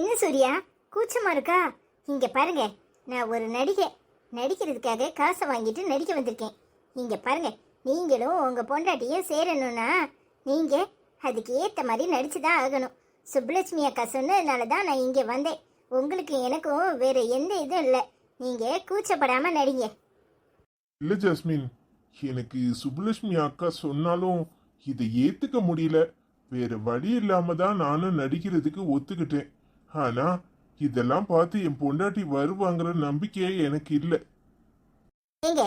என்ன சூர்யா? கூச்சமா இருக்கா? இங்க பாருங்க நான் ஒரு நடிகை. நடிக்கிறதுக்காக காசை வாங்கிட்டு நடிக்க வந்திருக்கேன். இங்க பாருங்க நீங்களும் உங்க பொண்டாட்டியும் சேரணும்னா நீங்க அதுக்கு ஏத்த மாதிரி நடிச்சுதான் ஆகணும். சுப்புலட்சுமி அக்கா சொன்னதுனால தான் நான் இங்க வந்தேன். உங்களுக்கு எனக்கும் வேற எந்த இதுவும் இல்லை. நீங்க கூச்சப்படாம நடிங்க. இல்ல ஜாஸ்மின் எனக்கு சுப்புலட்சுமி அக்கா சொன்னாலும் இதை ஏத்துக்க முடியல. வேற வழி இல்லாம தான் நானும் நடிக்கிறதுக்கு ஒத்துக்கிட்டேன். ஆனா இதெல்லாம் பார்த்து என் பொண்டாட்டி வருவாங்கிற நம்பிக்கையே எனக்கு இல்லை. ஏங்க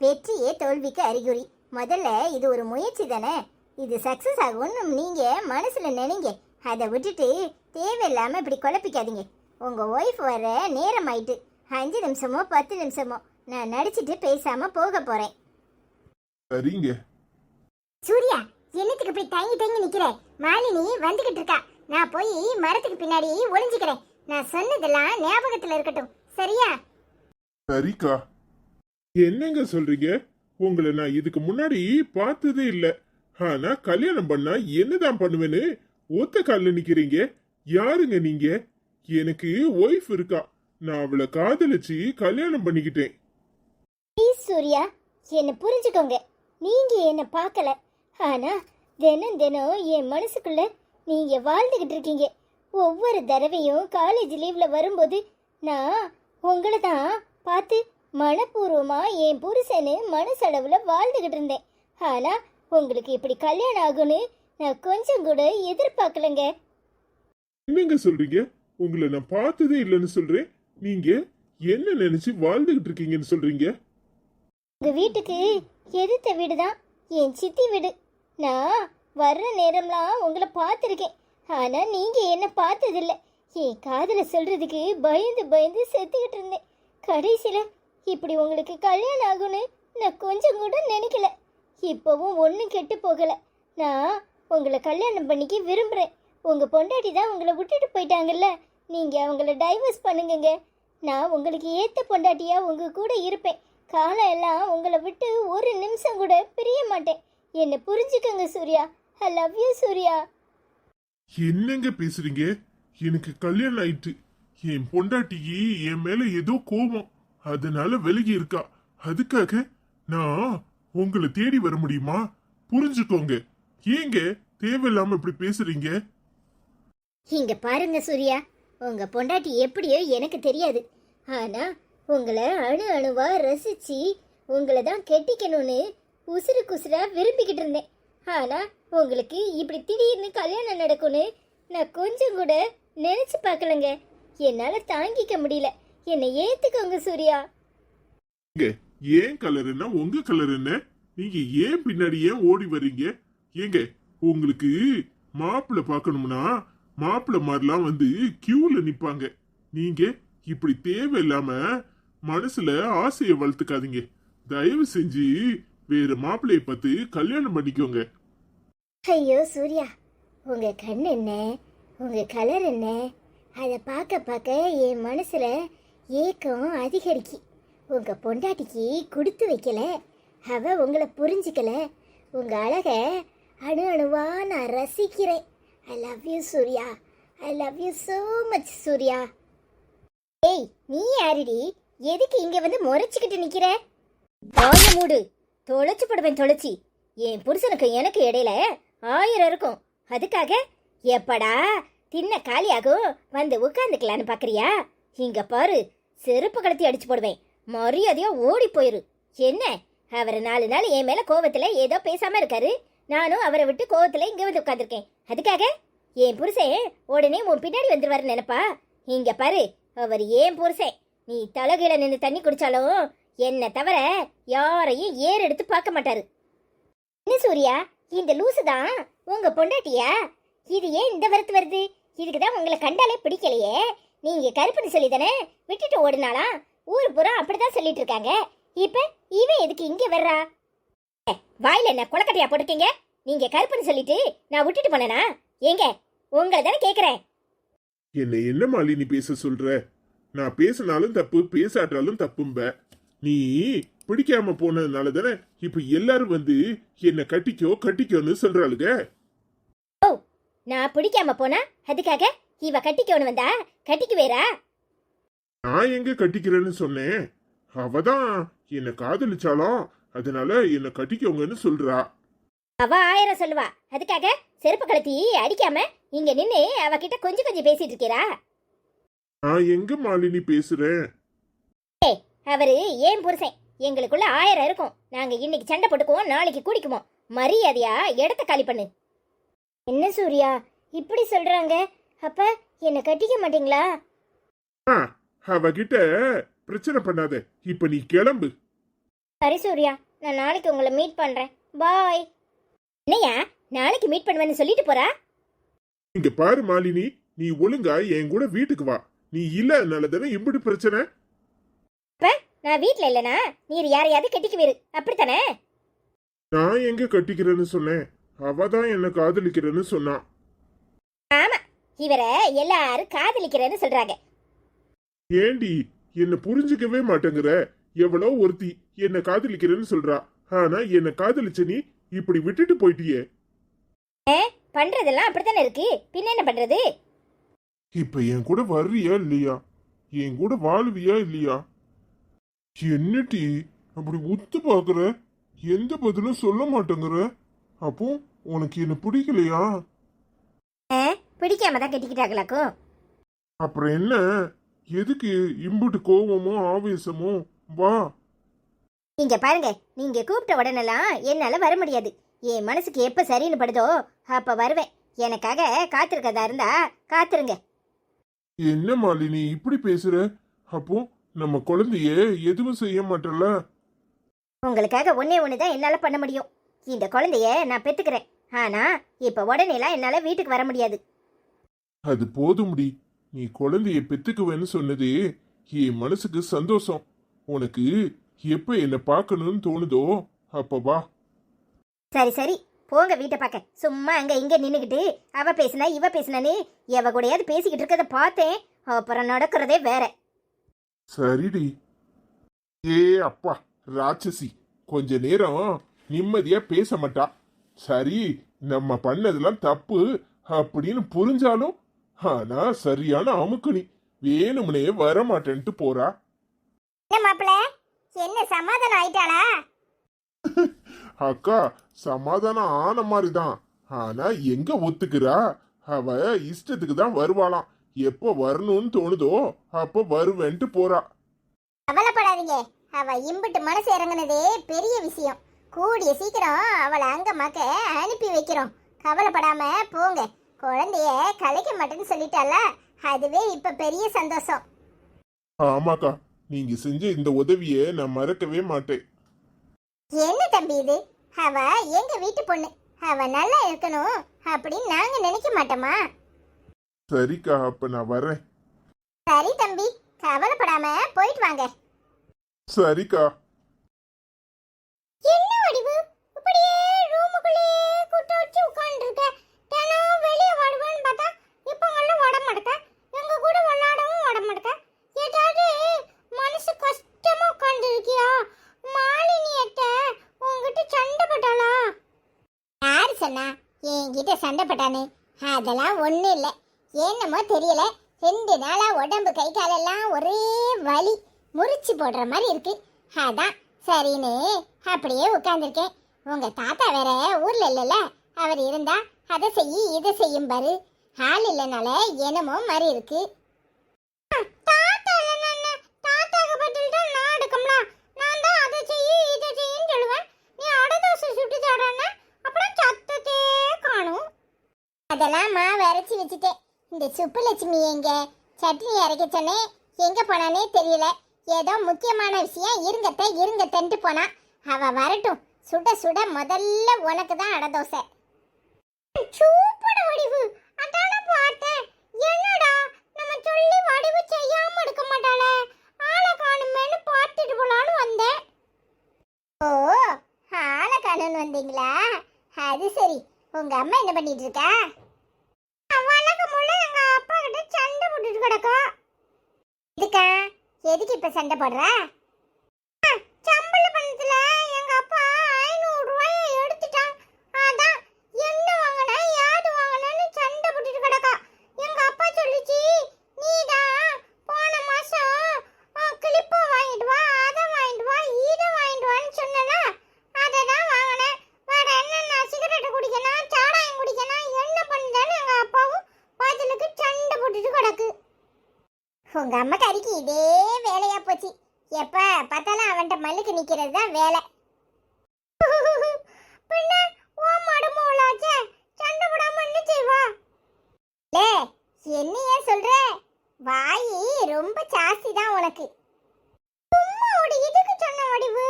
வெற்றியே தோல்விக்கு அறிகுறி. முதல்ல இது ஒரு முயற்சி தானே? இது சக்சஸ் ஆகும்னு நீங்க மனசுல நினைங்க. அதை விட்டுட்டு தேவையில்லாம இப்படி குழப்பிக்காதீங்க. உங்க ஒய்ஃப் வர நேரம் ஆயிட்டு அஞ்சு நிமிஷமோ பத்து நிமிஷமோ நான் நடிச்சிட்டு பேசாம போக போறேன். சரிங்க. சூர்யா என்னத்துக்கு இப்படி தங்கி தங்கி நிக்கிற? மாலினி வந்துகிட்டு இருக்கா. நான் போய் மரத்துக்கு பின்னாடி ஒளிஞ்சுக்கிறேன். நான் சொன்னதெல்லாம் ஞாபகத்துல இருக்கட்டும். சரியா? சரிக்கா. என்னங்க சொல்றீங்க? உங்களை நான் இதுக்கு முன்னாடி பார்த்ததே இல்ல. ஆனா கல்யாணம் பண்ணா என்னதான் பண்ணுவேன்னு ஒத்த கால்ல நிக்கிறீங்க? யாருங்க நீங்க? எனக்கு ஒய்ஃப் இருக்கா. நான் அவளை காதலிச்சு கல்யாணம் பண்ணிக்கிட்டேன். ப்ளீஸ் சூர்யா. என்னை புரிஞ்சுக்கோங்க. நீங்க என்னை பார்க்கல. ஆனா தினம் தினம் என் மனசுக்குள்ள நீங்க வாழ்ந்துகிட்டு இருக்கீங்க. ஒவ்வொரு தடவையும் காலேஜ் லீவ்ல வரும்போது நான் உங்களை தான் பார்த்து மனப்பூர்வமா என் புருஷனு மனசளவுல வாழ்ந்துகிட்டு இருந்தேன். ஆனா உங்களுக்கு இப்படி கல்யாணம் ஆகும்னு நான் கொஞ்சம் கூட எதிர்பார்க்கலங்க. என்னங்க சொல்றீங்க? உங்களை நான் பார்த்ததே இல்லைன்னு சொல்றேன். நீங்க என்ன நினைச்சு வாழ்ந்துகிட்டு இருக்கீங்கன்னு சொல்றீங்க? உங்க வீட்டுக்கு எதிர்த்த வீடு தான் என் சித்தி வீடு. நான் வர்ற நேரம்லாம் உங்களை பார்த்துருக்கேன். ஆனால் நீங்கள் என்ன பார்த்ததில்ல. என் காதில் சொல்கிறதுக்கு பயந்து பயந்து செத்துக்கிட்டு இருந்தேன். கடைசியில் இப்படி உங்களுக்கு கல்யாணம் ஆகும்னு நான் கொஞ்சம் கூட நினைக்கல. இப்போவும் ஒன்றும் கெட்டு போகலை. நான் உங்களை கல்யாணம் பண்ணிக்க விரும்புகிறேன் உங்கள் பொண்டாட்டி தான் உங்களை விட்டுட்டு போயிட்டாங்கல்ல. நீங்கள் அவங்கள டைவர்ஸ் பண்ணுங்கங்க. நான் உங்களுக்கு ஏற்ற பொண்டாட்டியாக உங்கள் கூட இருப்பேன். காலம் எல்லாம் உங்களை விட்டு ஒரு நிமிஷம் கூட பிரிய மாட்டேன். என்னை புரிஞ்சுக்கங்க Surya. I love you Surya என்னங்க பேசுறீங்க? எனக்கு கல்யாணம் ஆயிட்டு. என் பொண்டாட்டிக்கு என் மேல ஏதோ கோபம். அதனால விலகி இருக்கா. அதுக்காக நான் உங்களை தேடி வர முடியுமா? புரிஞ்சுக்கோங்க. ஏங்க தேவையில்லாம இப்படி பேசுறீங்க? இங்க பாருங்க சூர்யா உங்க பொண்டாட்டி எப்படியோ எனக்கு தெரியாது. ஆனா உங்களை அணு அணுவா ரசிச்சு உங்களை தான் கெட்டிக்கணும்னு உசுறு குசுரா விரும்பிக்கிட்டு இருந்தேன். ஆனா உங்களுக்கு இப்படி திடீர்னு கல்யாணம் நடக்கும்னு நான் கொஞ்சம் கூட நினைச்சு பார்க்கலங்க. என்னால தாங்கிக்க முடியல. என்னை ஏத்துக்கோங்க சூர்யா. ஏங்க, ஏன் கலர் என்ன? உங்க கலர் என்ன? நீங்க ஏன் பின்னாடி ஏன் ஓடி வர்றீங்க ஏங்க உங்களுக்கு மாப்பிள்ள பார்க்கணும்னா மாப்பிள்ள மாதிரிலாம் வந்து கியூல நிப்பாங்க. நீங்க இப்படி தேவையில்லாம மனசுல ஆசையை வளர்த்துக்காதீங்க. தயவு செஞ்சு வேற மாப்பிள்ளைய பார்த்து கல்யாணம் பண்ணிக்கோங்க. ஐயோ சூர்யா உங்க கண் என்ன? உங்க கலர் என்ன? அதை பார்க்க பார்க்க என் மனசுல ஏக்கம் அதிகரிக்கு. உங்க பொண்டாட்டிக்கு கொடுத்து வைக்கல. அவ உங்களை புரிஞ்சிக்கல. உங்க அழக அணு அணுவா நான் ரசிக்கிறேன். I love you Surya. I love you so much Surya. ஏய் நீ யாருடி? எதுக்கு இங்க வந்து முறைச்சுக்கிட்டு நிக்கிற? வாய மூடு. தொலைச்சு போடுவேன் தொலைச்சி. என் புருஷனுக்கு எனக்கு இடையில ஆயிரம் இருக்கும். அதுக்காக எப்படா தின்ன காலியாகும் வந்து உட்காந்துக்கலான்னு பார்க்குறியா இங்க பாரு செருப்பு கலத்தி அடிச்சு போடுவேன். மரியாதையா ஓடி போயிரு. என்ன? அவர் நாலு நாள் என் மேல கோவத்துல ஏதோ பேசாம இருக்காரு. நானும் அவரை விட்டு கோவத்துல இங்க வந்து உட்காந்துருக்கேன் அதுக்காக என் புருஷன் உடனே உன் பின்னாடி வந்துருவாரு நினைப்பா? இங்க பாரு அவர் ஏன் புருஷன்? நீ தலகையில நின்று தண்ணி குடிச்சாலும் என்னை தவிர யாரையும் ஏறெடுத்து எடுத்து பார்க்க மாட்டாரு. என்ன சூர்யா? இந்த லூசு தான் உங்க பொண்டாட்டியா? இது ஏன் இந்த வரத்து வருது? இதுக்கு தான் உங்களை கண்டாலே பிடிக்கலையே. நீங்க கருப்புன்னு சொல்லி தானே விட்டுட்டு ஓடினாலாம் ஊர் பூரா அப்படிதான் சொல்லிட்டு இருக்காங்க. இப்ப இவன் எதுக்கு இங்க வர்றா? ஏ, வாயில என்ன குளக்கட்டையா போட்டுக்கீங்க நீங்க கருப்புன்னு சொல்லிட்டு நான் விட்டுட்டு போனேனா? ஏங்க உங்களை தானே கேக்குறேன். என்ன என்ன மாலினி பேச சொல்ற? நான் பேசினாலும் தப்பு பேசாட்டாலும் தப்பும்ப. நீ பிடிக்காம போனதுனால தானே இப்ப எல்லாரும் வந்து என்ன கட்டிக்கோ கட்டிக்கோன்னு சொல்றாளுங்க. நான் பிடிக்காம போனா? அதுக்காக இவ கட்டிக்கவனு வந்தா? கட்டிக்கு வேறா நான் எங்க கட்டிக்கிறேன்னு சொன்னேன். அவதான் என்ன காதலிச்சாலும் அதனால என்ன கட்டிக்கோங்கன்னு சொல்றா. அவ ஆயிரம் சொல்லுவா. அதுக்காக செருப்பு கழட்டி அடிக்காம இங்க நின்னு அவகிட்ட கொஞ்சம் கொஞ்சம் பேசிட்டு இருக்கீரா நான் எங்க மாலினி பேசுறேன்? அவரு ஏன் புருஷன்? எங்களுக்குள்ள ஆயிரம் இருக்கும். நாங்க இன்னைக்கு சண்டை போட்டுக்குவோம் நாளைக்கு குடிக்குவோம். மரியாதையா இடத்த காலி பண்ணு. என்ன சூர்யா இப்படி சொல்றாங்க? அப்ப என்ன கட்டிக்க மாட்டீங்களா? ஆ, அவகிட்ட பிரச்சனை பண்ணாத. இப்ப நீ கிளம்பு. சரி சூர்யா நான் நாளைக்கு உங்களை மீட் பண்றேன். பாய் என்னையா நாளைக்கு மீட் பண்ணுவேன்னு சொல்லிட்டு போறா? இங்க பாரு மாலினி நீ ஒழுங்கா என் கூட வீட்டுக்கு வா. நீ இல்ல தானே இப்படி பிரச்சனை? நான் வீட்ல இல்லனா நீர் யாரையாவது கட்டிக்கு வேறு அப்படித்தானே? நான் எங்க கட்டிக்கிறேன்னு சொன்னேன். அவ தான் என்ன காதலிக்கிறேன்னு சொன்னான் ஆமா. இவரை எல்லாரும் காதலிக்கிறேன்னு சொல்றாங்க. ஏண்டி என்ன புரிஞ்சுக்கவே மாட்டேங்கிற? எவ்வளோ ஒருத்தி என்ன காதலிக்கிறேன்னு சொல்றா. ஆனா என்ன காதலிச்ச நீ இப்படி விட்டுட்டு போயிட்டியே. பண்றதெல்லாம் அப்படித்தானே இருக்கு? பின்ன என்ன பண்றது? இப்ப என் கூட வர்றியா இல்லையா? என் கூட வாழ்வியா இல்லையா? என்னடி அப்படி உத்து பாக்குற எந்த பதிலும் சொல்ல மாட்டேங்கிற? அப்போ உனக்கு என்ன பிடிக்கலையா? பிடிக்காம தான் கட்டிக்கிட்டாங்களாக்கும் அப்புறம் என்ன? எதுக்கு இம்புட்டு கோவமோ ஆவேசமோ? வா. நீங்க பாருங்க நீங்க கூப்பிட்ட உடனெல்லாம் என்னால வர முடியாது. என் மனசுக்கு எப்ப சரின்னு படுதோ அப்ப வருவேன். எனக்காக காத்திருக்கதா இருந்தா காத்திருங்க. என்ன மாலினி இப்படி பேசுற? அப்போ நம்ம குழந்தைய எதுவும் செய்ய மாட்டல உங்களுக்காக ஒன்னே ஒண்ணுதான் என்னால பண்ண முடியும். இந்த குழந்தைய நான் பெத்துக்கிறேன். ஆனா இப்ப உடனேலாம் என்னால வீட்டுக்கு வர முடியாது. அது போதும்டி நீ குழந்தைய பெத்துக்குவேன்னு சொன்னது என் மனசுக்கு சந்தோஷம். உனக்கு எப்ப என்ன பார்க்கணும்னு தோணுதோ அப்ப வா. சரி சரி. போங்க வீட்டை பார்க்க. சும்மா அங்க இங்க நின்னுக்கிட்டு அவ பேசுனா இவ பேசுனான்னு எவ கூடயாவது பேசிக்கிட்டு இருக்கத பார்த்தேன். அப்புறம் நடக்கிறதே வேற. சரிடி. ஏ அப்பா ராட்சசி கொஞ்ச நேரம் நிம்மதியா பேச மாட்டா. சரி நம்ம பண்ணதெல்லாம் தப்பு அப்படின்னு புரிஞ்சாலும் ஆனா சரியான அமுக்குனி வேணும்னே வர மாட்டேன்ட்டு போறா. என்ன மாப்பிள என்ன சமாதானம் ஆயிட்டாளா? அக்கா சமாதானம் ஆன மாதிரி தான் ஆனா எங்க ஒத்துக்கிறா? அவ இஷ்டத்துக்கு தான் வருவாளாம். எப்போ வரணும்னு தோணுதோ அப்போ வருவேன்ட்டு போறா. கவலைப்படாதீங்க. அவ இம்பிட்டு மனசு இறங்குனதே பெரிய விஷயம். கூடிய சீக்கிரம் அவளை அங்கமாக்க அனுப்பி வைக்கிறோம். கவலைப்படாம போங்க. குழந்தைய கலைக்க மாட்டேன்னு சொல்லிட்டால அதுவே இப்ப பெரிய சந்தோஷம். ஆமாக்கா நீங்க செஞ்ச இந்த உதவியை நான் மறக்கவே மாட்டேன். என்ன தம்பி இது? அவ எங்க வீட்டு பொண்ணு. அவ நல்லா இருக்கணும் அப்படின்னு நாங்க நினைக்க மாட்டோமா? சரிக்கா அப்ப நான் வரேன் சரி தம்பி கவலைப்படாம போயிட்டு வாங்க. சரிக்கா என்ன வடிவு? இப்படியே ரூமுக்குள்ளே கூட்ட வச்சு உட்கார்ந்துருக்க. தினம் வெளியே வருவேன்னு பார்த்தா இப்போ எல்லாம் வட மாட்டேக்க எங்க கூட விளையாடவும் வட மாட்டேக்க ஏதாவது மனசு கஷ்டமா உட்கார்ந்துருக்கியா? மாலினி அட்ட உங்ககிட்ட சண்டை பட்டாளா? யார் சொன்னா? என்கிட்ட சண்டை பட்டானு. அதெல்லாம் ஒன்றும் இல்லை. என்னமோ தெரியல. ரெண்டு நாளா உடம்பு கை காலெல்லாம் ஒரே வலி. முறிச்சு போடுற மாதிரி இருக்கு. அதான் சரின்னு அப்படியே உட்காந்துருக்கேன் உங்க தாத்தா வேற ஊர்ல இல்லைல்ல? அவர் இருந்தா அதை செய்யி இதை செய்யும் பாரு. ஆள் இல்லைனால என்னமோ மாதிரி இருக்கு. நான் தான் அதை இதை சொல்லுவேன். நீ அடை தோசை அப்புறம் அதெல்லாம் மாவு அரைச்சி வச்சுட்டேன். இந்த சுப்புலட்சுமி எங்க? சட்னி அரைக்க சொன்னேன். எங்க போனானே தெரியல. ஏதோ முக்கியமான விஷயம். இருங்கத்த இருங்கத்தன்ட்டு போனா. அவ வரட்டும். சுட சுட முதல்ல உனக்கு தான் அடை தோசை. சூப்பர் வடிவு. அதான பார்த்தேன். என்னடா? நம்ம சொல்லி வடிவு செய்யாம இருக்க மாட்டாளே. ஆளை காணுமேனு பார்த்துட்டு போலான்னு வந்தேன். ஓ ஆளை காணுன்னு வந்தீங்களா? அது சரி. உங்க அம்மா என்ன பண்ணிட்டு இருக்கா? கிடக்கும்? கிடக்கா இதுக்கா எதுக்கு இப்ப சண்டை போடுற ஆ, சம்பள பணத்துல எங்க அப்பா ஐநூறு ரூபாய எடுத்துட்டான் அதான் என்ன வாங்கின யாது வாங்கினு சண்டை போட்டுட்டு கிடக்கா எங்க அப்பா சொல்லி உங்க அம்மா கறிக்கு இதே வேலையா போச்சு எப்ப பார்த்தாலும் அவன்கிட்ட மல்லுக்கு நிக்கிறது தான் வேலை. பின்ன ஓ மடமோளாச்சே சண்டை போடாம என்ன செய்வா? லே என்னையே சொல்ற? வாயி ரொம்ப ஜாஸ்தி தான் உனக்கு. சும்மா ஒரு இதுக்கு சொன்ன வடிவு?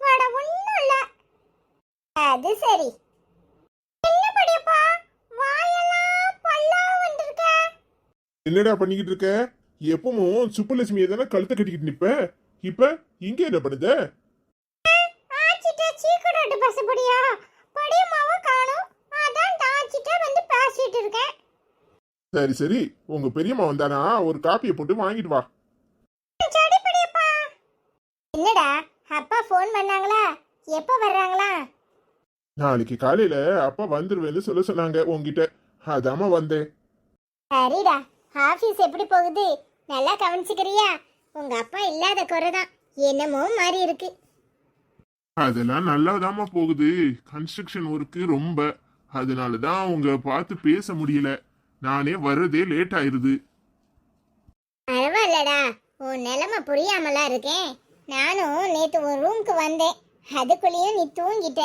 வட ஒண்ணும் இல்ல. அது சரி. என்ன படியப்பா? வாயெல்லாம் பல்லா வந்திருக்க. என்னடா பண்ணிக்கிட்டு இருக்க? எப்பவும் சுப்புலட்சுமியை தானே கழுத்தை கட்டிக்கிட்டு நிப்ப? இப்ப இங்க என்ன பண்ணுத? சரி சரி. உங்க பெரியம்மா வந்தானா ஒரு காப்பியை போட்டு வாங்கிட்டு வா. என்னடா? அப்பா ஃபோன் பண்ணாங்களா? எப்போ வர்றாங்களா? நாளைக்கு காலையில அப்பா வந்துருவேன்னு சொல்ல சொன்னாங்க உன்கிட்ட. அதாம்மா வந்தேன். சரிடா. ஆபீஸ் எப்படி போகுது? நல்லா கவனிச்சுக்கிறியா? உங்க அப்பா இல்லாத குறைதான். என்னமோ மாறி இருக்கு. அதெல்லாம் நல்லாதாம்மா போகுது. கன்ஸ்ட்ரக்ஷன் ஒர்க்கு ரொம்ப. அதனால தான் அவங்க பார்த்து பேச முடியல. நானே வர்றதே லேட் ஆயிருது. பரவாயில்லடா. உன் நிலைமை புரியாமலாம் இருக்கேன் நானும் நேத்து ஒரு ரூமுக்கு வந்தேன். அதுக்குள்ளேயும் நீ தூங்கிட்ட.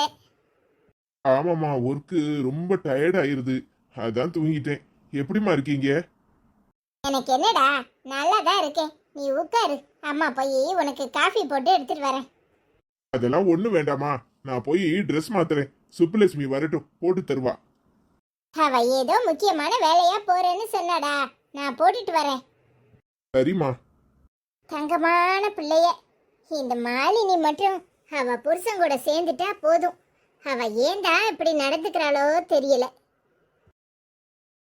ஆமாம்மா ஒர்க்கு ரொம்ப டயர்ட் ஆயிருது. அதான் தூங்கிட்டேன். எப்படிம்மா இருக்கீங்க? எனக்கு என்னடா? நல்லா தான் இருக்கேன். நீ உட்காரு அம்மா போய் உனக்கு காஃபி போட்டு எடுத்துட்டு வரேன். அதெல்லாம் ஒண்ணு வேண்டாமா? நான் போய் ட்ரெஸ் மாத்துறேன். சுப்புலட்சுமி வரட்டும். போட்டு தருவா. அவ ஏதோ முக்கியமான வேலையா போறேன்னு சொன்னாடா. நான் போட்டுட்டு வரேன். சரிம்மா. தங்கமான பிள்ளைய. இந்த மாலினி மட்டும் அவ புருஷன் கூட சேர்ந்துட்டா போதும். அவ ஏன்டா இப்படி நடந்துக்கிறாளோ தெரியல.